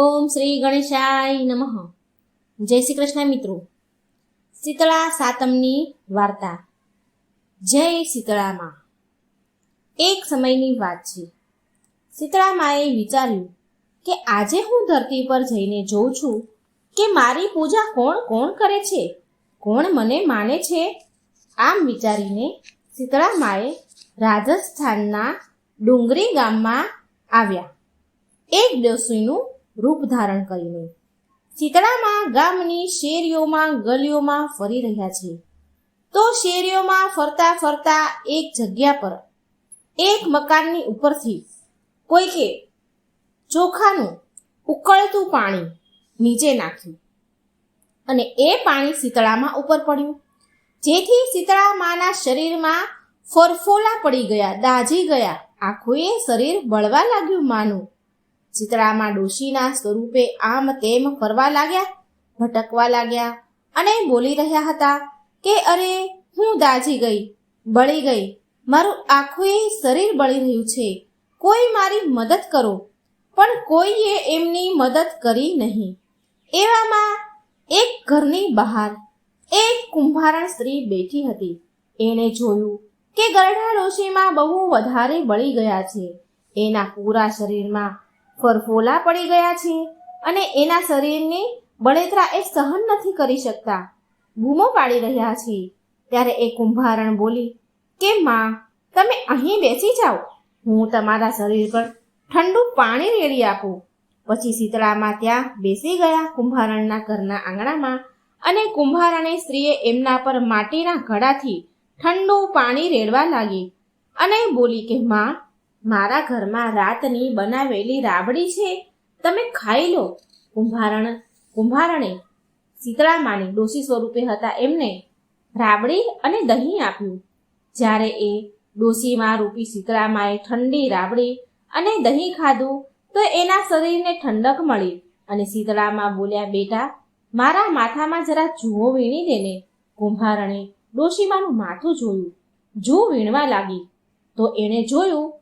ઓમ શ્રી ગણેશાય નમઃ. જય શ્રી કૃષ્ણ મિત્રો. શીતળા સાતમની વાર્તા. જય શીતળામાં. એક સમયની વાત છે. શીતળામાએ વિચાર્યું કે આજે હું ધરતી પર જઈને જોઉં છું કે મારી પૂજા કોણ કોણ કરે છે? કોણ મને માને છે? આમ વિચારીને શીતળામાએ રાજસ્થાનના ડુંગરી ગામમાં આવ્યા. એક ડોસીનું રૂપ ધારણ કરીને. શીતળામાં ગામની શેરીઓમાં ગલીઓમાં ફરી રહ્યા છે. તો શેરીઓમાં ફરતા ફરતા એક જગ્યા પર, એક મકાનની ઉપરથી કોઈકે ચોખાનું ઉકળતું પાણી નીચે નાખ્યું અને એ પાણી શીતળામાં ઉપર પડ્યું. જેથી શીતળામાના શરીરમાં ફરફોલા પડી ગયા, દાઝી ગયા. આખું એ શરીર બળવા લાગ્યું માનું. ચિત્રામાં ડોશીના સ્વરૂપે આમ તેમ ફરવા લાગ્યા, ભટકવા લાગ્યા અને બોલી રહ્યા હતા કે, અરે, હું દાજી ગઈ, બળી ગઈ. મારું આખું શરીર બળી રહ્યું છે. કોઈ મારી મદદ કરો. પણ કોઈએ એમની મદદ કરી નહીં. એવામાં એક ઘરની બહાર એક કુંભારણ સ્ત્રી બેઠી હતી. એણે જોયું કે ગરડા ડોશીમાં બહુ વધારે બળી ગયા છે. એના પૂરા શરીરમાં ફરફોલા પડી ગયા છે અને એના શરીરની બળેતરા એ સહન નથી કરી શકતા. બૂમો પાડી રહ્યા છે. ત્યારે એ કુંભારણ બોલી, કે માં, તમે અહીં બેસી જાઓ. હું તમારા શરીર પર ઠંડુ પાણી રેડી આપું. પછી શીતળામાં ત્યાં બેસી ગયા કુંભારણના ઘરના આંગણામાં અને કુંભારણી સ્ત્રીએ એમના પર માટીના ઘડાથી ઠંડુ પાણી રેડવા લાગી અને બોલી કે, માં મારા ઘરમાં રાતની બનાવેલી રાબડી છે. તમે ખાઈ લો. કુંભારણ, કુંભારણે શીતળામાની ડોસી સ્વરૂપે હતા એમને રાબડી અને દહીં આપ્યું. જ્યારે એ ડોસીમાં રૂપી શીતળામાએ ઠંડી રાબડી અને દહીં ખાધું, તો એના શરીરને ઠંડક મળી અને શીતળામાં બોલ્યા, બેટા, મારા માથામાં જરા જુઓ વીણી દેને કુંભારણે ડોશીમાનું માથું જોયું. જો વીણવા લાગી. તો એણે જોયું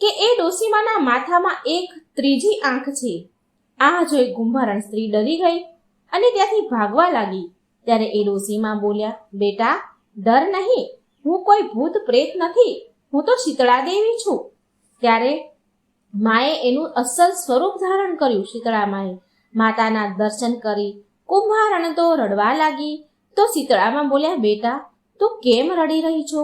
કે એ ડોસીમાના માથામાં એક ત્રીજી આંખ છે. આ જોઈ કુંભારણ સ્ત્રી ડરી ગઈ અને ત્યાંથી ભાગવા લાગી. ત્યારે એ ડોસીમાં બોલ્યા, બેટા, ડર નહીં. હું કોઈ ભૂત પ્રેત નથી. હું તો શીતળા દેવી છું. ત્યારે માએ એનું અસલ સ્વરૂપ ધારણ કર્યું શીતળા માએ. માતાના દર્શન કરી કુંભારણ તો રડવા લાગી. તો શીતળામાં બોલ્યા, બેટા, તું કેમ રડી રહી છો?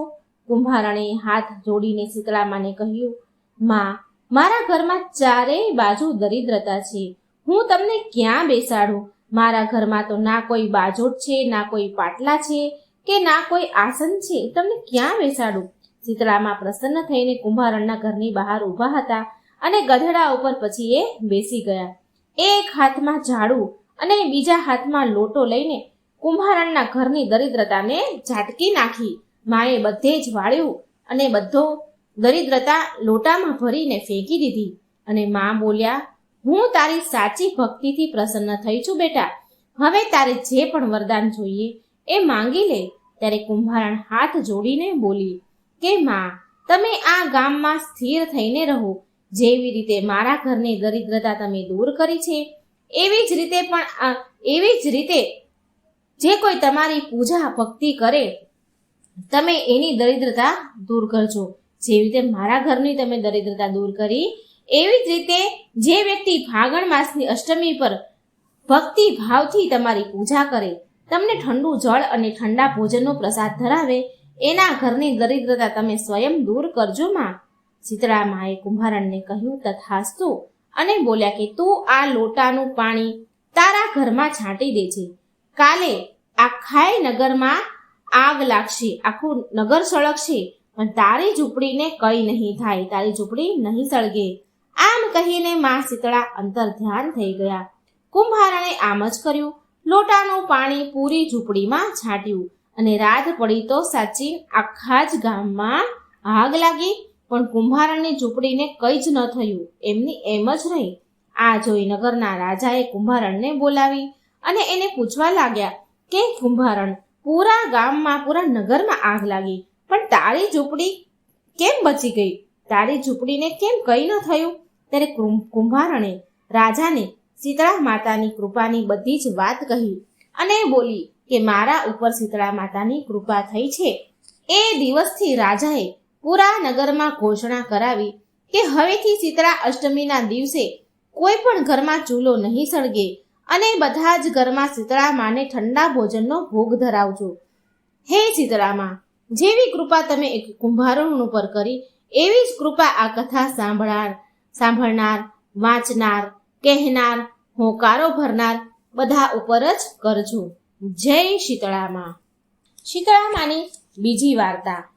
કુંભારણે હાથ જોડીને શીતળામાને કહ્યું માં, મારા ઘરમાં ચારેય બાજુ દરિદ્રતા છે. હું તમને ક્યાં બેસાડું? મારા ઘરમાં તો ના કોઈ બાજોટ છે, ના કોઈ પાટલા છે કે ના કોઈ આસન છે. તમને ક્યાં બેસાડું? શીતળામાં પ્રસન્ન થઈને કુંભારણના ઘરની બહાર ઊભા હતા અને ગધેડા ઉપર પછી એ બેસી ગયા. એક હાથમાં ઝાડુ અને બીજા હાથમાં લોટો લઈને કુંભારણના ઘરની દરિદ્રતાને ઝાટકી નાખી. માએ બધે જ વાળ્યું અને બધો દરિદ્રતા લોટામાં ભરીને ફેંકી દીધી અને મા બોલ્યા, હું તારી સાચી ભક્તિથી પ્રસન્ન થઈ છું બેટા. હવે તારે જે પણ વરદાન જોઈએ એ માંગી લે. ત્યારે કુંભારણ હાથ જોડીને બોલી, કે માં, તમે આ ગામમાં સ્થિર થઈને રહો. જેવી રીતે મારા ઘરની દરિદ્રતા તમે દૂર કરી છે, એવી જ રીતે પણ એવી જ રીતે જે કોઈ તમારી પૂજા ભક્તિ કરે, તમે એની દરિદ્રતા દૂર કરજો. જેવી રીતે મારા ઘરની તમે દરિદ્રતા દૂર કરી, એવી જ રીતે જે વ્યક્તિ ફાગણ માસની અષ્ટમી પર ભક્તિ ભાવથી તમારી પૂજા કરે, તમને ઠંડુ જળ અને ઠંડા ભોજનનો પ્રસાદ ધરાવે, એના ઘરની દરિદ્રતા તમે સ્વયં દૂર કરજો માં. શીતળા માએ કુંભારણને કહ્યું, તથાસ્તુ. અને બોલ્યા કે, તું આ લોટાનું પાણી તારા ઘરમાં છાંટી દેજે. કાલે આખાય નગરમાં આગ લાગશે, આખું નગર સળગશે પણ તારી ઝૂંપડીને કઈ નહીં થાય, તારી ઝૂંપડી નહીં સળગે. આમ કહીને માં શીતળા અંતર ધ્યાન થઈ ગયા. કુંભારણે આમ જ કર્યું. લોટાનું પાણી પૂરી ઝૂંપડીમાં છાંટ્યું અને રાત પડી તો સાચી આખા જ ગામમાં આગ લાગી, પણ કુંભારણની ઝૂંપડીને કંઈ જ ન થયું. એમની એમ જ રહી આ જોઈ નગરના રાજાએ કુંભારણને બોલાવી અને એને પૂછવા લાગ્યા કે, કુંભારણ, પૂરા ગામમાં, પૂરા નગરમાં આગ લાગી. પણ તારી ઝૂંપડી કેમ બચી ગઈ? તારી ઝૂંપડીને કેમ કંઈ ન થયું? ત્યારે કુંભારણે રાજાને શીતળા માતાની કૃપાની બધી જ વાત કહી અને બોલી કે મારા ઉપર શીતળા માતાની કૃપા થઈ છે. એ દિવસથી રાજાએ પૂરા નગરમાં ઘોષણા કરાવી કે હવેથી શીતળા અષ્ટમીના દિવસે કોઈ પણ ઘરમાં ચૂલો નહીં સળગે અને બધા જ ઘરમાં શીતળા માને ઠંડા ભોજનનો ભોગ ધરાવજો. હે શીતળામાં જેવી કૃપા તમે એક કુંભારણ ઉપર કરી, એવી જ કૃપા આ કથા સાંભળનાર સાંભળનાર, વાંચનાર, કહેનાર, હોકારો ભરનાર બધા ઉપર જ કરજો. જય શીતળામાં. શીતળામાની બીજી વાર્તા.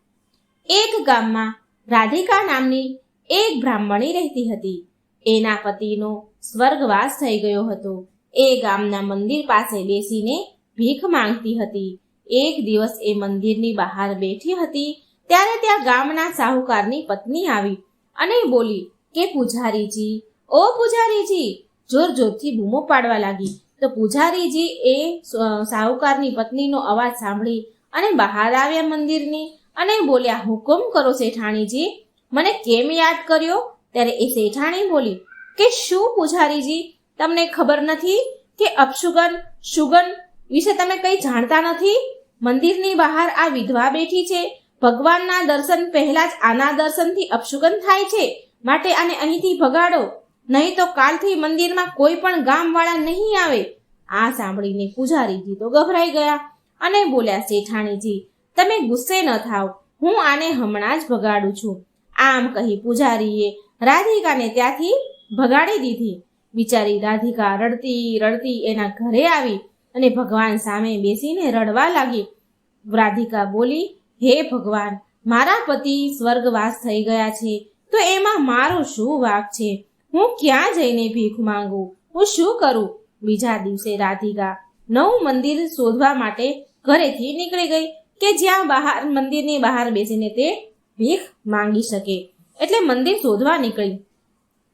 એક ગામમાં રાધિકા નામની એક બ્રાહ્મણી રહેતી હતી. એના પતિનો સ્વર્ગવાસ થઈ ગયો હતો. એ ગામના મંદિર પાસે બેસીને ભીખ માંગતી હતી. એક દિવસ એ મંદિરની બહાર બેઠી હતી. ત્યારે ત્યાં ગામના સાહુકારની પત્ની આવી અને બોલી, કે પૂજારીજી? ઓ પૂજારીજી, જોર જોરથી બૂમો પાડવા લાગી. તો પૂજારીજી એ સાહુકારની પત્નીનો અવાજ સાંભળી અને બહાર આવ્યા મંદિરની અને બોલ્યા હુકમ કરો શેઠાણીજી? મને કેમ યાદ કર્યો? ત્યારે એ શેઠાણી બોલી, કે શું પૂજારીજી? તમને ખબર નથી કે અપશુગન, શુગન વિશે તમે કંઈ જાણતા નથી? મંદિરની બહાર આ વિધવા બેઠી છે. ભગવાનના દર્શન પહેલા જ આના દર્શનથી અપશુગન થાય છે. માટે આને અહીંથી ભગાડો. નહીં તો કાલથી મંદિરમાં કોઈ પણ ગામવાળા નહીં આવે. આ સાંભળીને પૂજારીજી તો ગભરાઈ ગયા અને બોલ્યા, શેઠાણીજી, તમે ગુસ્સે ન થાવ. હું આને હમણાં જ ભગાડું છું. આમ કહી પૂજારીએ રાધિકાને ત્યાંથી ભગાડી દીધી. બિચારી રાધિકા રડતી રડતી એના ઘરે આવી. અને ભગવાન સામે બેસીને રડવા લાગી. રાધિકા બોલી, હે ભગવાન, મારા પતિ સ્વર્ગવાસ થઈ ગયા છે. તો એમાં મારો શું વાક છે? હું ક્યાં જઈને ભીખ માંગુ? હું શું કરું? બીજા દિવસે રાધિકા નવું મંદિર શોધવા માટે ઘરેથી નીકળી ગઈ કે જ્યાં બહાર મંદિરની બહાર બેસીને તે ભીખ માંગી શકે. એટલે મંદિર શોધવા નીકળી.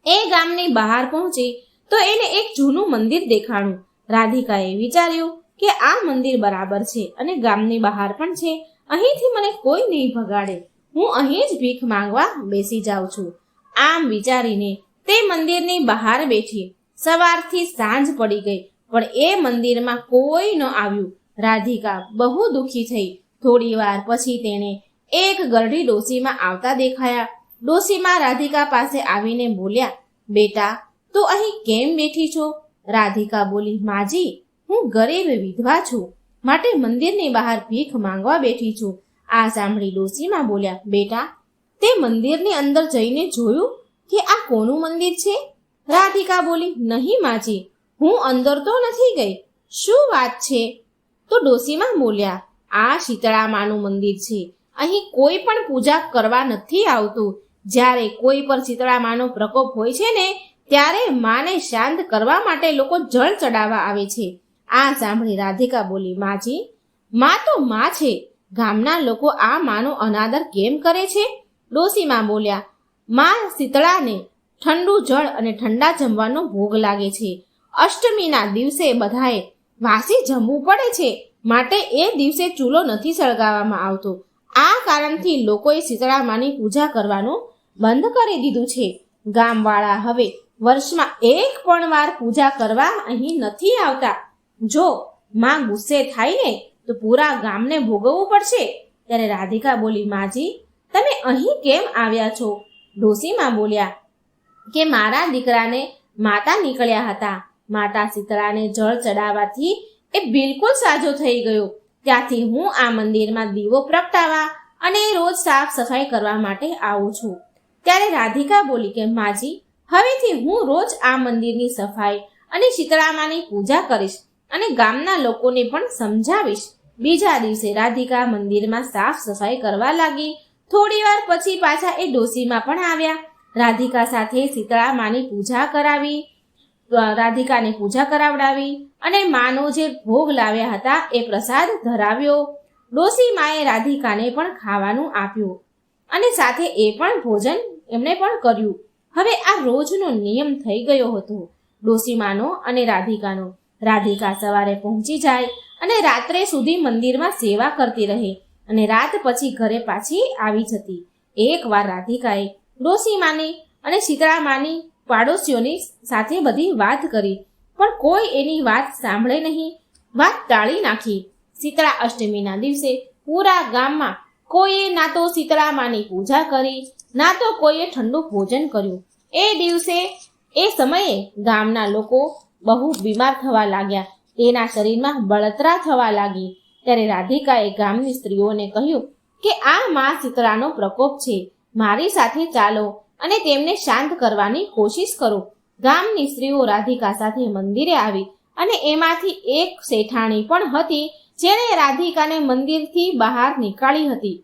એ ગામની બહાર પહોંચી તો એને એક જૂનું મંદિર દેખાણું. રાધિકાએ વિચાર્યું કે આ મંદિર બરાબર છે અને ગામની બહાર પણ છે. અહીંથી મને કોઈ નહીં ભગાડે. હું અહીં જ ભીખ માંગવા બેસી જાઉં છું. આમ વિચારીને તે મંદિરની બહાર બેઠી સવારથી સાંજ પડી ગઈ, પણ એ મંદિરમાં કોઈ ન આવ્યું. રાધિકા બહુ દુઃખી થઈ. થોડી વાર પછી તેણે એક ગરડી ડોસીમાં આવતા દેખાયા. ડોસીમાં રાધિકા પાસે આવીને બોલ્યા, બેટા, તું અહીં કેમ બેઠી છો? રાધિકા બોલી, માજી, હું ગરીબ વિધવા છું. માટે મંદિરની બહાર ભીખ માંગવા બેઠી છું. આ સાંભળી ડોસીમાં બોલ્યા, બેટા, તે મંદિરની અંદર જઈને જોયું કે આ કોનું મંદિર છે? રાધિકા બોલી, નહીં માજી, હું અંદર તો નથી ગઈ. શું વાત છે? તો ડોસીમાં બોલ્યા, આ શીતળામાનું મંદિર છે. અહીં કોઈ પણ પૂજા કરવા નથી આવતું. જ્યારે કોઈ પર શીતળામાનો પ્રકોપ હોય છે ને ત્યારે માને શાંત કરવા માટે લોકો જળ ચડાવવા આવે છે. આ સાંભળી રાધિકા બોલી, માજી, માં તો માં છે. ગામના લોકો આ માનો અનાદર કેમ કરે છે? ડોસીમાં બોલ્યા, માં શીતળાને ઠંડુ જળ અને ઠંડા જમવાનો ભોગ લાગે છે. અષ્ટમીના દિવસે બધાએ વાસી જમવું પડે છે. માટે એ દિવસે ચૂલો નથી સળગાવવામાં આવતો. આ કારણથી લોકોએ શીતળા માની પૂજા કરવાનું બંધ કરી દીધું છે. ગામવાળા હવે વર્ષમાં એક પણ વાર પૂજા કરવા અહીં નથી આવતા. જો માં ગુસ્સે થાય ને, તો પૂરા ગામને ભોગવવું પડશે. ત્યારે રાધિકા બોલી, માજી, તમે અહીં કેમ આવ્યા છો? ડોસીમાં બોલ્યા, કે મારા દીકરાને માતા નીકળ્યા હતા. માતા શીતળાને જળ ચડાવવાથી એ બિલકુલ સાજો થઈ ગયો. ત્યાંથી હું આ મંદિરમાં દીવો પ્રગટાવવા અને રોજ સાફ સફાઈ કરવા માટે આવું છું. ત્યારે રાધિકા બોલી, કે માજી હવેથી હું રોજ આ મંદિરની સફાઈ અને શીતળામાની પૂજા કરીશ અને ગામના લોકોને પણ સમજાવીશ. બીજા દિવસે રાધિકા મંદિરમાં સાફ સફાઈ કરવા લાગી. થોડીવાર પછી પાછા એ ડોસીમાં પણ આવ્યા. રાધિકા સાથે શીતળા માની પૂજા કરાવી રાધિકાને પૂજા કરાવડાવી અને માનો જે ભોગ લાવ્યા હતા એ પ્રસાદ ધરાવ્યો. ડોસી માએ રાધિકાને પણ ખાવાનું આપ્યું અને સાથે એ પણ ભોજન એમણે પણ કર્યું. હવે આ રોજનો નિયમ થઈ ગયો હતો. ડોસીમાનો અને રાધિકાનો. રાધિકા સવારે પહોંચી જાય અને રાત્રે સુધી મંદિરમાં સેવા કરતી રહે અને રાત પછી ઘરે પાછી આવી જતી. એકવાર રાધિકાએ ડોસીમાની અને શીતળામાની પાડોશીઓની સાથે બધી વાત કરી, પણ કોઈ એની વાત સાંભળે નહીં. વાત ટાળી નાખી. શીતળા અષ્ટમીના દિવસે પૂરા ગામમાં કોઈએ ના તો શીતળા માની પૂજા કરી, ના તો કોઈએ ઠંડુ ભોજન કર્યું. એ દિવસે, એ સમયે ગામના લોકો બહુ બીમાર થવા લાગ્યા. તેના શરીરમાં બળતરા થવા લાગી. ત્યારે રાધિકાએ ગામની સ્ત્રીઓને કહ્યું કે આ મા શીતળાનો પ્રકોપ છે. મારી સાથે ચાલો અને તેમને શાંત કરવાની કોશિશ કરો. ગામની સ્ત્રીઓ રાધિકા સાથે મંદિરે આવી અને એમાંથી એક શેઠાણી પણ હતી જેણે રાધિકાને મંદિરથી બહાર નીકાળી હતી.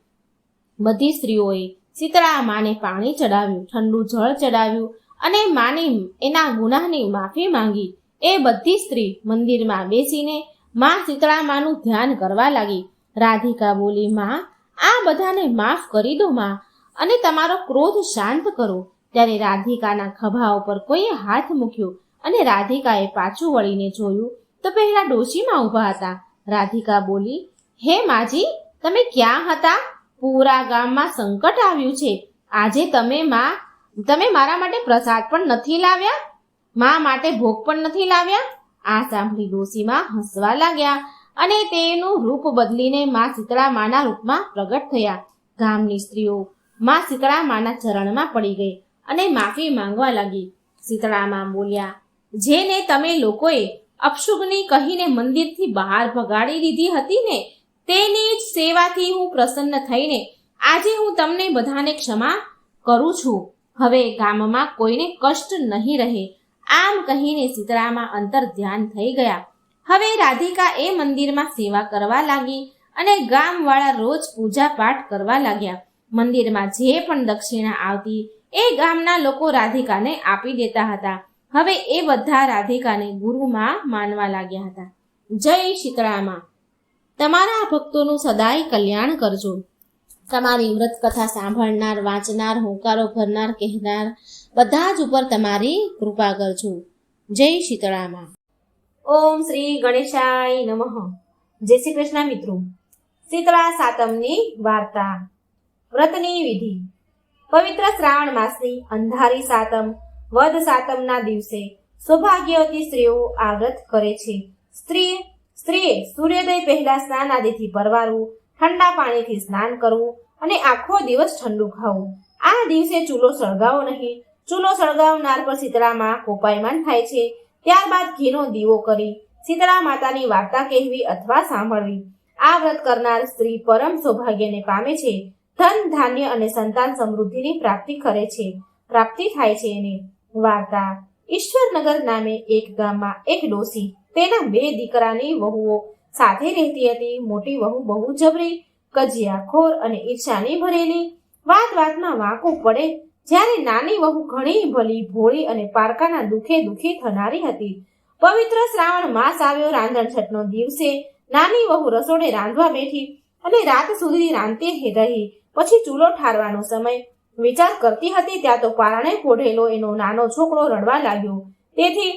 બધી સ્ત્રીઓએ શીતળા માને પાણી ચડાવ્યું, ઠંડુ જળ ચડાવ્યું અને માની એના ગુનાહની માફી માંગી. એ બધી સ્ત્રી મંદિરમાં બેસીને માં શીતળા માનું ધ્યાન કરવા લાગી. રાધિકા બોલી, માં, આ બધાને માફ કરી દો, માં, અને તમારો ક્રોધ શાંત કરો. ત્યારે રાધિકાના ખભા ઉપર કોઈએ હાથ મૂક્યો અને રાધિકાએ પાછું વળીને જોયું તો પહેલા ડોશીમાં ઊભા હતા. રાધિકા બોલી, હે માજી, તમે ક્યાં હતા? પૂરા ગામમાં સંકટ આવ્યું છે. આજે તમે માં, તમે મારા માટે પ્રસાદ પણ નથી લાવ્યા? મા માટે ભોગ પણ નથી લાવ્યા? આ સાંભળી ડોસીમાં હસવા લાગ્યા અને તેનું રૂપ બદલીને મા શીતળા માના રૂપમાં પ્રગટ થયા. ગામની સ્ત્રીઓ મા શીતળા માના ચરણમાં પડી ગઈ અને માફી માંગવા લાગી. શીતળા માં બોલ્યા, જેને તમે લોકોએ અપશુગની કહીને મંદિરથી બહાર ભગાડી દીધી હતી ને, તેની જ સેવાથી હું પ્રસન્ન થઈને આજે હું તમને બધાને ક્ષમા કરું છું. હવે ગામમાં કોઈને કષ્ટ નહીં રહે. આમ કહીને સીતરામાં અંતર ધ્યાન થઈ ગયા. હવે રાધિકા એ મંદિરમાં સેવા કરવા લાગી અને ગામવાળા રોજ પૂજા પાઠ કરવા લાગ્યા. મંદિરમાં જે પણ દક્ષિણા આવતી એ ગામના લોકો રાધિકાને આપી દેતા હતા. હવે એ બધા રાધિકાને ગુરુમાં માનવા લાગ્યા હતા. જય શીતળામાં. તમારા ભક્તોનું સદાય કલ્યાણ કરજો. તમારી વ્રત કથા સાંભળનાર, વાંચનાર, હોંકારો ભરનાર, કહેનાર બધા જ ઉપર તમારી કૃપા કરજો. જય શીતળામાં. ઓમ શ્રી ગણેશાય નમઃ. જય શ્રી કૃષ્ણ મિત્રો. શીતળા સાતમની વાર્તા. વ્રતની વિધિ. પવિત્ર શ્રાવણ માસની અંધારી સાતમ વદ સાતમના દિવસે સૌભાગ્યવતી સ્ત્રીઓ આ વ્રત કરે છે. સ્ત્રી સ્ત્રીએ સૂર્યોદય પહેલા સ્નાન આદિથી પરવારવું ઠંડા પાણીથી સ્નાન કરવું અને આખો દિવસ ઠંડુ ખાવું. આ દિવસે ચૂલો સળગાવો નહીં. ચૂલો સળગાવનાર પર શીતળામાં કોપાયમાન થાય છે. ત્યારબાદ ઘીનો દીવો કરી શીતળા માતાની વાર્તા કહેવી અથવા સાંભળવી. આ વ્રત કરનાર સ્ત્રી પરમ સૌભાગ્યને પામે છે. ધન, ધાન્ય અને સંતાન સમૃદ્ધિની પ્રાપ્તિ કરે છે. પ્રાપ્તિ થાય છે એને. વાર્તા. ઈશ્વરનગર નામે એક ગામમાં એક ડોસી, તેના બે દીકરાની વહુઓ. સાથે રહેતી હતી મોટી વહુ બહુ જબરી કજિયાખોર અને ઈર્ષાની ભરેલી. વાત વાતમાં વાંકું પડે, જ્યારે નાની વહુ ઘણી ભલી, ભોળી અને પારકાના દુખે દુખી થનારી હતી. પવિત્ર શ્રાવણ માસ આવ્યો રાંધણ છઠનો દિવસે. નાની વહુ રસોડે રાંધવા બેઠી અને રાત સુધી રાંધતી રહી. પછી ચૂલો ઠારવાનો સમય. વિચાર કરતી હતી ત્યાં તો પારણે પોઢેલો એનો નાનો છોકરો રડવા લાગ્યો. તેથી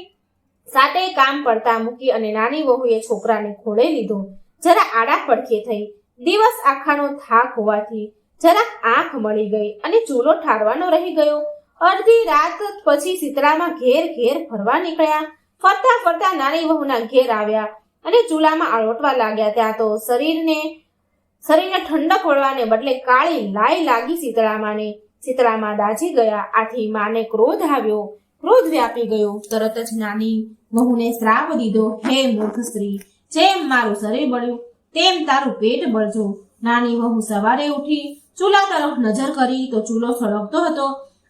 સાતે કામ પડતા મૂકી અને નાની વહુએ છોકરાને ખોળે લીધો. જરા આડા પડખે થઈ. દિવસ આખાનો થાક હોવાથી જરાક આંખ મળી ગઈ અને ચૂલો ઠારવાનો રહી ગયો. અડધી રાત પછી શીતળામાં ઘેર ઘેર ફરવા નીકળ્યા. ફરતા ફરતા નાની વહુના ઘેર આવ્યા અને ચૂલામાં આળોટવા લાગ્યા. ત્યાં તો શરીરને શરીરને ઠંડક વળવાને બદલે કાળી લાઈ લાગી શીતળામાને શીતળામાં દાજી ગયા, આથી માને ક્રોધ આવ્યો. ક્રોધ વ્યાપી ગયો. તરત જ નાની વહુને શ્રાપ દીધો, હે મૂર્ખ સ્ત્રી, જેમ મારું શરીર બળ્યું, તેમ તારું પેટ બળજો. નાની વહુ સવારે ઉઠી, ચૂલા તરફ નજર કરી, તો ચૂલો સળગતો હતો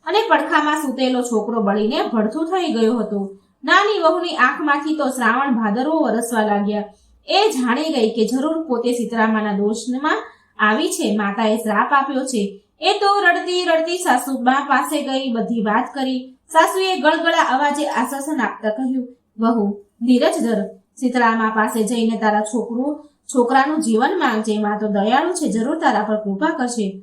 અને પડખામાં સૂતેલો છોકરો બળીને ભડથું થઈ ગયો હતો. નાની વહુની આંખમાંથી તો શ્રાવણ ભાદરવો વરસવા લાગ્યા. એ જાણી ગઈ કે જરૂર પોતે સીતરામાના દોષમાં આવી છે. માતાએ શ્રાપ આપ્યો છે. એ તો રડતી રડતી સાસુબા પાસે ગઈ બધી વાત કરી. સાસુએ ગળગળા અવાજે આશ્વાસન આપતા કહ્યું, વહુ, ધીરજ ધર. સીતરામા પાસે જઈને તારા છોકરું, છોકરાનું જીવન માંગજે. માં તો દયાળુ છે. જરૂર તારા પર કૃપા કરશે.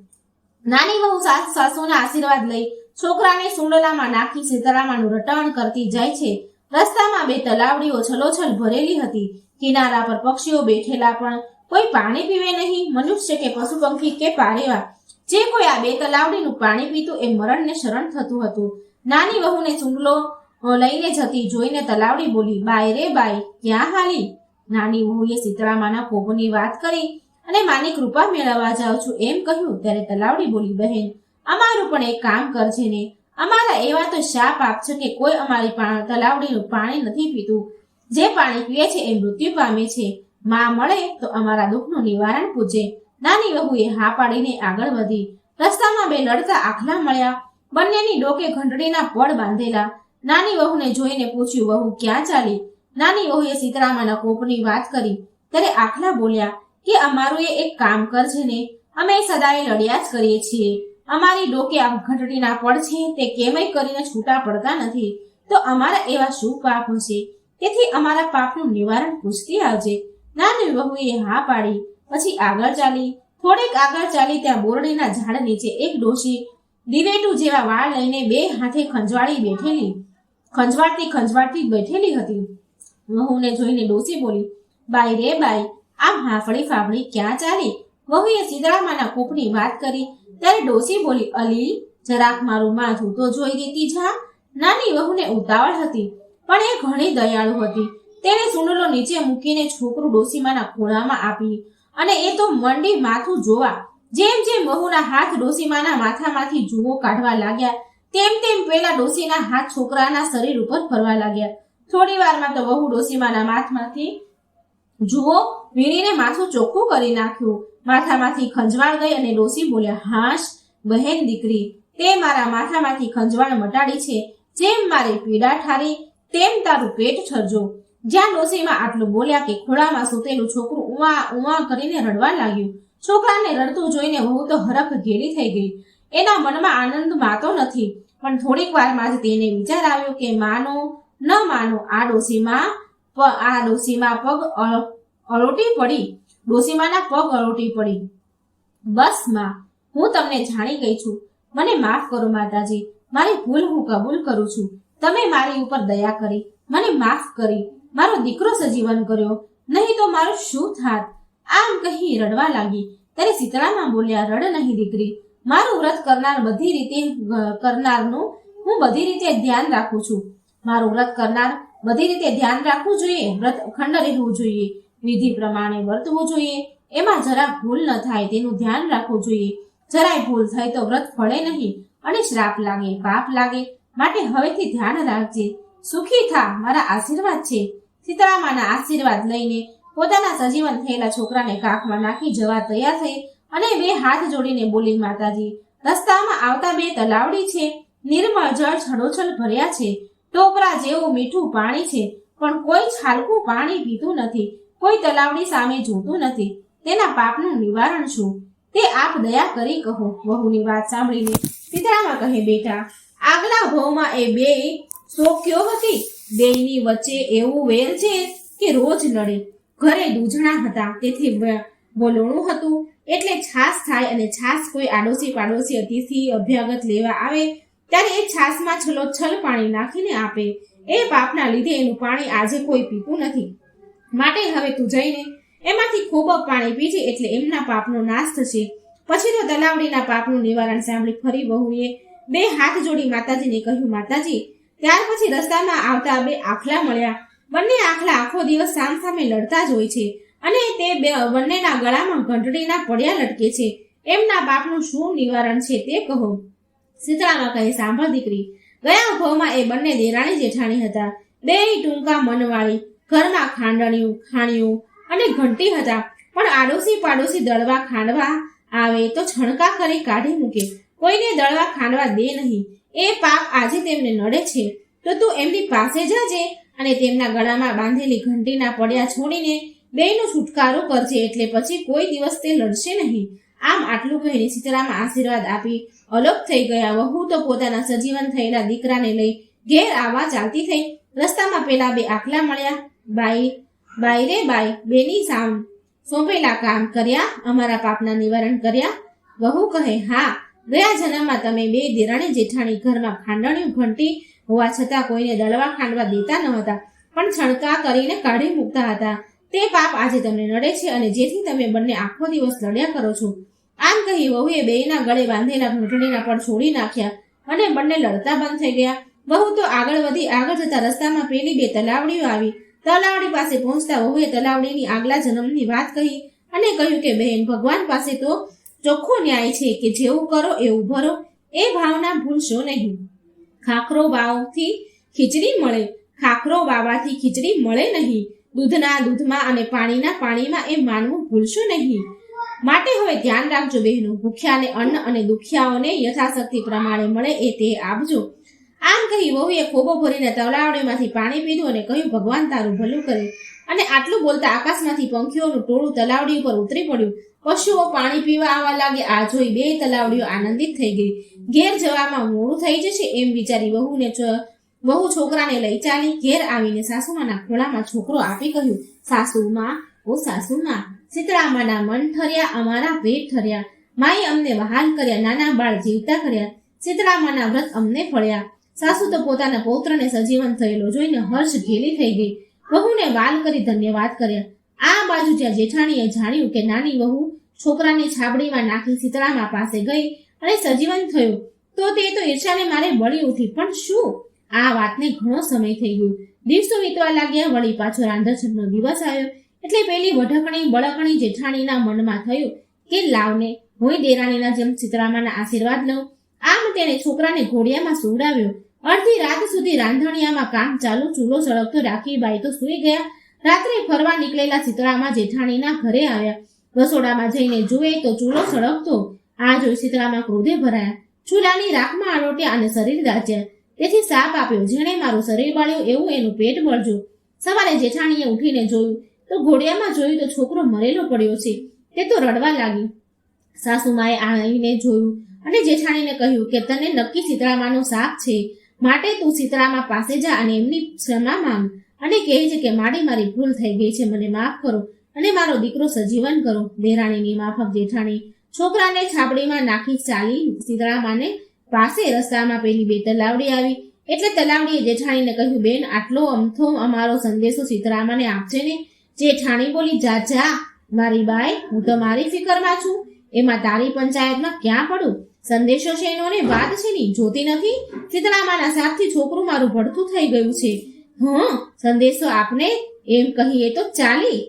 નાની વહુ સાસ, સાસુના આશીર્વાદ લઈ છોકરાને સુંડલામાં નાખી સીતરામાનું રટણ કરતી જાય છે. રસ્તામાં બે તલાવડીઓ છલોછલ ભરેલી હતી. કિનારા પર પક્ષીઓ બેઠેલા પણ કોઈ પાણી પીવે નહીં. મનુષ્ય કે પશુ પંખી કે પારેવા. જે કોઈ આ બે તલાવડીનું પાણી પીતું એ મરણને શરણ થતું હતું. નાની વહુને ચૂંગલો લઈને જતી જોઈને તલાવડી બોલી, બાય રે બાય, ક્યાં હાલી? નાની વહુએ સીતળામાના કોપની વાત કરી અને માની કૃપા મેળવવા જાઉં છું. એમ કહ્યું. ત્યારે તલાવડી બોલી, બહેન, અમારું પણ એક કામ કરજે ને. અમારા એવા તો શાપ આપશે કે કોઈ અમારી તલાવડીનું પાણી નથી પીતું. જે પાણી પીએ છે એ મૃત્યુ પામે છે. માં મળે તો અમારા દુઃખનું નિવારણ પૂજે. નાની વહુએ હા પાડીને આગળ વધી. રસ્તામાં બે લડતા આખલા મળ્યા. બંનેની ડોકે ઘંટડીના પડ બાંધેલા. નાની વહુને જોઈને પૂછ્યું, વહુ, ક્યાં ચાલી? નાની વહુએ સીતરામાના કોપની વાત કરી. ત્યારે આખલા બોલ્યા, કે અમારું એ એક કામ કરજે ને. અમે સદાય લડ્યા જ કરીએ છીએ. અમારી ડોકે આ ઘંટડીના પડ છે, તે કેમય કરીને છૂટા પડતા નથી. તો અમારા એવા શું પાપ હશે? તેથી અમારા પાપનું નિવારણ પૂછતી આવજે. નાની વહુએ હા પાડી. પછી આગળ ચાલી. થોડીક આગળ ચાલી ત્યાં બોરડીના ઝાડ નીચે એક ડોશી દિવેટું જેવા વાળ લઈને બે હાથે ખંજવાળી બેઠેલી ખંજવાળતી ખંજવાળતી બેઠેલી હતી. વહુને જોઈને ડોસી બોલી, બાઈ રે બાઈ, આમ હાફળી ફાફડી ક્યાં ચાલી? વહુએ સીતળામાના કોપની વાત કરી. ત્યારે ડોસી બોલી, અલી, જરાક મારું માથું તો જોઈ દેતી જા. નાની વહુને ઉતાવળ હતી, પણ એ ઘણી દયાળુ હતી. તેણે સુંડલો નીચે મૂકીને છોકરું ડોસીમાના ખોળામાં આપી અને એ તો મંડી માથું જોવા. જેમ જેમ વહુના હાથ ડોસીમાના માથામાંથી જુઓ કાઢવા લાગ્યા, તેમ તેમ પેલા ડોસીના હાથ છોકરાના શરીર ઉપર ફરવા લાગ્યા. થોડી વારમાં તો વહુ ડોસીમાના માથમાંથી જુઓ, વીણીને માથું ચોખ્ખું કરી નાખ્યું. માથામાંથી ખંજવાળ ગઈ અને ડોસી બોલ્યા, હાશ, બહેન દીકરી, તે મારા માથામાંથી ખંજવાળ મટાડી છે. જેમ મારે પીડા ઠારી, તેમ તારું પેટ ઠરજો જ્યાં ડોસીમાં આટલું બોલ્યા કે ખોળામાં સૂતેલું છોકરું ઉવા ઉવા કરીને રડવા લાગ્યું. છોકરાને રડતું જોઈને વહુ તો હરખ ઘેરી થઈ ગઈ. એના મનમાં આનંદ માતો નથી. પણ થોડીક વારમાં જ તેને વિચાર આવ્યો કે માનો, ન માનો, આ ડોસીમાં આ ડોસીમાં પગ અળોટી પડી. ડોસીમાના પગ અળોટી પડી. બસમાં, હું તમને જાણી ગઈ છું. મને માફ કરો માતાજી. મારી ભૂલ હું કબૂલ કરું છું. તમે મારી ઉપર દયા કરી. મને માફ કરી. મારો દીકરો સજીવન કર્યો. નહીં તો મારું શું થાત? આમ કહી રડવા લાગી. ત્યારે શીતળામાં બોલ્યા, રડ નહીં દીકરી. મારું વ્રત કરનાર બધી રીતે કરનારનું હું બધી રીતે ધ્યાન રાખું છું. મારું વ્રત કરનાર બધી રીતે ધ્યાન રાખવું જોઈએ, વ્રત અખંડ રહેવું જોઈએ, વિધિ પ્રમાણે વર્તવું જોઈએ. એમાં જરા ભૂલ ન થાય, તેનું ધ્યાન રાખવું જોઈએ. જરાય ભૂલ થાય તો વ્રત ફળે નહીં અને શ્રાપ લાગે, પાપ લાગે. માટે હવેથી ધ્યાન રાખજે. સુખી થા, મારા આશીર્વાદ છે. સીતારામાના આશીર્વાદ લઈને પોતાના સજીવન થયેલા છોકરાને કાખમાં નાખી જવા તૈયાર થઈ અને બે હાથ જોડીને બોલી, માતાજી, રસ્તામાં આવતા બે તલાવડી છે. નિર્મળ જળ છડોછલ ભર્યા છે. ટોપરા જેવું મીઠું પાણી છે. પણ કોઈ છાલકું પાણી પીતું નથી. કોઈ તલાવડી સામે જોતું નથી. તેના પાપનું નિવારણ શું તે આપ દયા કરી કહો. વહુની વાત સાંભળીને સીતારામા કહે, બેટા, આગલા ભવમાં એ બે શોક્યો હતી. બેયની વચ્ચે એવું વેર છે કે રોજ લડે ઘરે દૂધણા હતા, તેથી વલોણું હતું. એટલે છાસ થાય અને છાસ કોઈ આડોશી પાડોશી અતિથિ અભ્યાગત લેવા આવે, ત્યારે એ છાસમાં છલોછલ પાણી નાખીને આપે. એ પાપના લીધે એનું પાણી આજે કોઈ પીતું નથી. માટે હવે તું જઈને એમાંથી ખૂબ પાણી પીજે એટલે એમના પાપનો નાશ થશે. પછી તો તલાવડીના પાપનું નિવારણ સાંભળી ફરી વહુએ બે હાથ જોડી માતાજીને કહ્યું, માતાજી ત્યાર પછી રસ્તામાં આવતા બે આખલા મળ્યા. બંને આખલા આખો દિવસ સામ સામે લડતા જ હોય છે અને તે બે બંનેના ગળામાં ઘંટડીના પડ્યા લટકે છે. એમના બાપનું શું નિવારણ છે તે કહો. સીતળામાં કહે, સાંભળ દીકરી, ગયા ભાવમાં એ બંને દેરાણી જેઠાણી હતા. બે ટૂંકા મનવાળી, ઘરમાં ખાંડણિયું, ખાણિયું અને ઘંટી હતા. પણ આડોશી પાડોશી દળવા ખાંડવા આવે તો છણકા કરી કાઢી મૂકે. કોઈને દળવા ખાંડવા દે નહીં. એ પાપ આજે તેમને નડે છે, તો તું એમની પાસે જાજે અને તેમના ગળામાં બાંધેલી ઘંટીના પડ્યા છોડીને બેયનો છુટકારો કરજે એટલે પછી કોઈ દિવસ તે લડશે નહીં. આમ આટલું કહીને સીતારામ આશીર્વાદ આપી અલગ થઈ ગયા. વહુ તો પોતાના સજીવન થયેલા દીકરાને લઈ ઘેર આવવા ચાલતી થઈ. રસ્તામાં પેલા બે આખલા મળ્યા. બાઈ બાઈ રે બાઈ, બેની સામ, સોંપેલા કામ કર્યા, અમારા પાપના નિવારણ કર્યા. વહુ કહે, હા ગયા જન્મમાં તમે બે દેરાણી જેઠાણી ઘરમાં ખાંડણિયું ઘંટી હોવા છતાં કોઈને દળવા ખાંડવા દેતા ન હતા, પણ છણકા કરીને કાઢી મૂકતા હતા. તે પાપ આજે તમને નડે છે અને જેથી તમે બંને આખો દિવસ લડ્યા કરો છો. આમ કહી વહુએ બેયના ગળે બાંધેલા ઘૂંટણીના પણ છોડી નાખ્યા અને બંને લડતા બંધ થઈ ગયા. વહુ તો આગળ વધી આગળ જતા રસ્તામાં પેલી બે તલાવડીઓ આવી. તલાવડી પાસે પહોંચતા વહુએ તલાવડીની આગલા જન્મની વાત કહી અને કહ્યું કે, બહેન, ભગવાન પાસે તો ચોખ્ખો ન્યાય છે કે જેવું કરો એવું ભરો, એ ભાવના ભૂલશો નહીં. ખાખરો વાવથી ખીચડી મળે, ખાખરો વાવાથી ખીચડી મળે નહીં. દૂધના દૂધમાં અને પાણીના પાણીમાં એ માનવું ભૂલશો નહીં. માટે હવે ધ્યાન રાખજો બહેનો, ભૂખ્યાને અન્ન અને દુખિયાઓને યથાશક્તિ પ્રમાણે મળે એ તે આપજો. આમ કહી વહુએ ખોબો ભરીને તલાવડીમાંથી પાણી પીધું અને કહ્યું, ભગવાન તારું ભલું કરે. અને આટલું બોલતા આકાશમાંથી પંખીઓનું ટોળું તલાવડી ઉપર ઉતરી પડ્યું. પશુઓ પાણી પીવા આવવા લાગે આ જોઈ બે તલાવડીઓ આનંદિત થઈ ગઈ. ઘેર જવામાં મોડું થઈ જશે એમ વિચારી વહુને વહુ છોકરાને લઈ ચાલી ઘેર આવીને સાસુમાના ખોળામાં છોકરો આપી કહ્યું, સાસુમાં, ઓ સાસુમાં સીતળામાના મન ઠર્યા, અમારા પેટ ઠર્યા. માએ અમને વહાલ કર્યા, નાના બાળ જીવતા કર્યા. સીતળામાના વ્રત અમને ફળ્યા. સાસુ તો પોતાના પૌત્રને સજીવન થયેલો જોઈને હર્ષ ઘેલી થઈ ગઈ. વહુને વાલ કરી ધન્યવાદ કર્યા. આ બાજુ જ્યાં જેઠાણીએ જાણ્યું કે નાની વહુ છોકરાને છાબડીમાં નાખી સીતળામા પાસે ગઈ અને સજીવન થયું, તો તે તો ઈર્ષાને મારે બળી ઉઠી. પણ શું? આ વાતને ઘણો સમય થઈ ગયો. દિવસો વીતવા લાગ્યા, વળી પાછો રાંધણછટનો દિવસ આવ્યો. એટલે પેલી વઢકણી, બળકણી જેઠાણીના મનમાં થયું કે લાવને હોય દેરાણીના જેમ સીતરામાના આશીર્વાદ લઉં. આમ તેણે છોકરાને ઘોડિયામાં સુવડાવ્યો. અડધી રાત સુધી રાંધણિયામાં કામ ચાલુ, ચૂલો સળગતો રાખી બાઈ તો સૂઈ ગયા. રાત્રે ફરવા નીકળેલા સીતરામાં જેઠાણીના ઘરે આવ્યા. રસોડામાં જઈને જુએ તો ચૂલો સળગતો. આ જોઈ સીતરામાં ક્રોધે ભરાયા. ચૂલાની રાખમાં આરોટ્યા અને શરીર દાચ્યા તેથી સાપ આપ્યો, જેણે મારું શરીર બાળ્યું એવું એનું પેટ બળજો સવારે જેઠાણીએ ઉઠીને જોયું. તો ઘોડિયામાં જોયું તો છોકરો મરેલો પડ્યો છે. તે તો રડવા લાગી. સાસુમાએ આવીને જોયું અને જેઠાણીને કહ્યું કે, તને નક્કી સીતળામાનો સાપ છે. માટે તું સીતળામાં પાસે જા અને એમની ક્ષમા માંગ. અને કહે છે કે માડી મારી ભૂલ થઈ ગઈ છે, મને માફ કરો અને મારો દીકરો સજીવન કરો. દેરાણીની માફક જેઠાણી છોકરાને છાપડીમાં નાખી ચાલી સીતળામાને પાસે રસ્તામાં પેલી બે તલાવડી આવી. એટલે તલાવડીએ જેઠાણીને કહ્યું, બેન, આટલો અમથો અમારો સંદેશો સીતરામાને આપશે ને. જેઠાણી બોલી, જા જા, મારી બાઈ, હું તો મારી ફિકરમાં છું. એમાં તારી પંચાયતમાં ક્યાં પડું? સંદેશો છે એનો ને વાત છે ની, જોતી નથી? સીતરામાના સાથથી છોકરું મારું ભડથું થઈ ગયું છે. હં સંદેશો આપને એમ કહીએ તો ચાલી.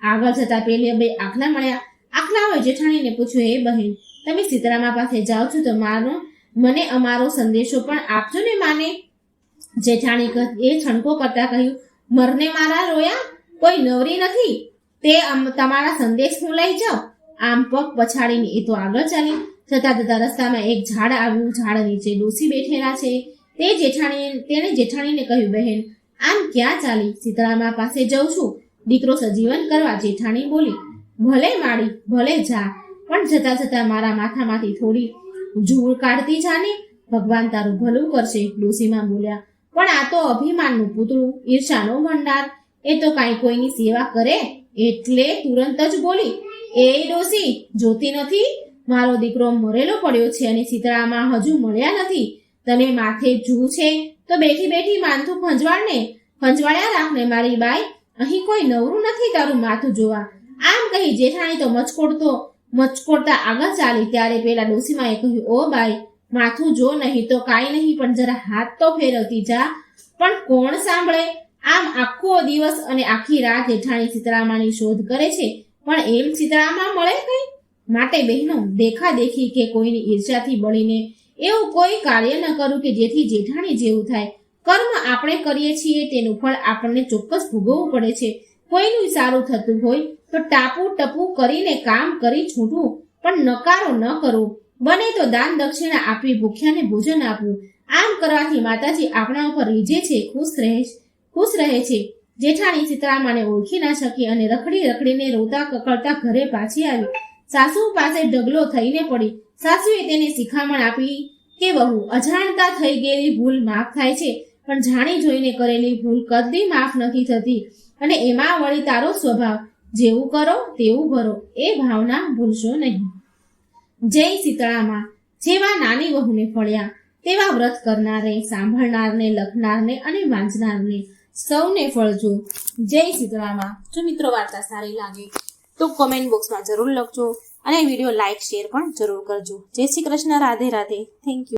આગળ જતા પેલી બે આખલા મળ્યા આખલાઓએ જેઠાણીને પૂછ્યું એ બહેન, તમે સીતરામા પાસે જાઓ છો તો મારો મને અમારો સંદેશો પણ આપજો ને માને. જેઠાણી એ છણકો કરતા કહ્યું, મરને મારા રોયા કોઈ નવરી નથી. તે તમારા સંદેશ હું લઈ જાઉં. આમ પગ પછાડીને એ તો આગળ ચાલી જતા જતા રસ્તામાં એક ઝાડ આવ્યું. ઝાડ નીચે ડોસી બેઠેલા છે. તે જેઠાણી તેણે જેઠાણીને કહ્યું, બહેન આમ ક્યાં ચાલી? સીતળામા પાસે જઉં છું. દીકરો સજીવન કરવા જેઠાણી બોલી, ભલે માડી, ભલે જા, પણ જતા જતા મારા માથામાંથી થોડી ઝૂળ કાઢતી જાને. ભગવાન તારું ભલું કરશે, ડોસીમાં બોલ્યા. પણ આ તો અભિમાનનું પૂતળું, ઈર્ષાનો ભંડાર. એ તો કાંઈ કોઈની સેવા કરે? એટલે તુરંત જ બોલી, એ ડોસી, જોતી નથી? મારો દીકરો મરેલો પડ્યો છે અને સીતળામાં હજુ મળ્યા નથી. તને માથે જૂ છે તો બેઠી બેઠી માનતું ખંજવાળને ભંજવાળ્યા રાખને મારી બાઈ, અહીં કોઈ નવરું નથી તારું માથું જોવા. આમ કહી જેઠાણી તો મચકોડતો, મચકોડતા આગળ ચાલી ત્યારે પેલા ડોસીમાએ કહ્યું, ઓ બાઈ, માથું જો નહીં તો કાંઈ નહીં, પણ જરા હાથ તો ફેરવતી જા. પણ કોણ સાંભળે? આમ આખો દિવસ અને આખી રાત જેઠાણી સીતળામાની શોધ કરે છે, પણ એમ સીતળામાં મળે કઈ? માટે બહેનો દેખા દેખી કે કોઈની ઈર્ષાથી બળીને એવું કોઈ કાર્ય ન કરું કે જેથી જેઠાણી જેવું થાય. કર્મ આપણે કરીએ છીએ તેનું ફળ આપણને ચોક્કસ ભોગવવું પડે છે. કોઈનું સારું થતું હોય તો ટાપુ ટપુ કરીને કામ કરી છૂટવું, પણ નકારો ન કરવો બને તો દાન દક્ષિણા આપી ભૂખ્યાને ભોજન આપવું. આમ કરવાથી માતાજી આપણા ઉપર રીઝે છે, ખુશ રહે ખુશ રહે છે. જેઠાણી સીતરામાને ઓળખી ના શકી અને રખડી રખડીને રોતા કકળતા ઘરે પાછી આવી. સાસુ પાસે ઢગલો થઈને પડી. સાસુએ તેને શિખામણ આપી કે, વહુ, અજાણતા થઈ ગયેલી ભૂલ માફ થાય છે, પણ જાણી જોઈને કરેલી ભૂલ કદી માફ નથી થતી અને એમાં વળી તારો સ્વભાવ. જેવું કરો, તેવું ભરો, એ ભાવના ભૂલશો નહીં. જય શીતળામાં. જેવા નાની વહુને ફળ્યા, તેવા વ્રત કરનારને, સાંભળનારને, લખનારને અને વાંચનારને સૌને ફળજો જય શીતળામાં. જો મિત્રો, વાર્તા સારી લાગે તો કોમેન્ટ બોક્સમાં જરૂર લખજો. અને વીડિયો લાઈક શેર પણ જરૂર કરજો. જય શ્રી કૃષ્ણ રાધે રાધે. Thank you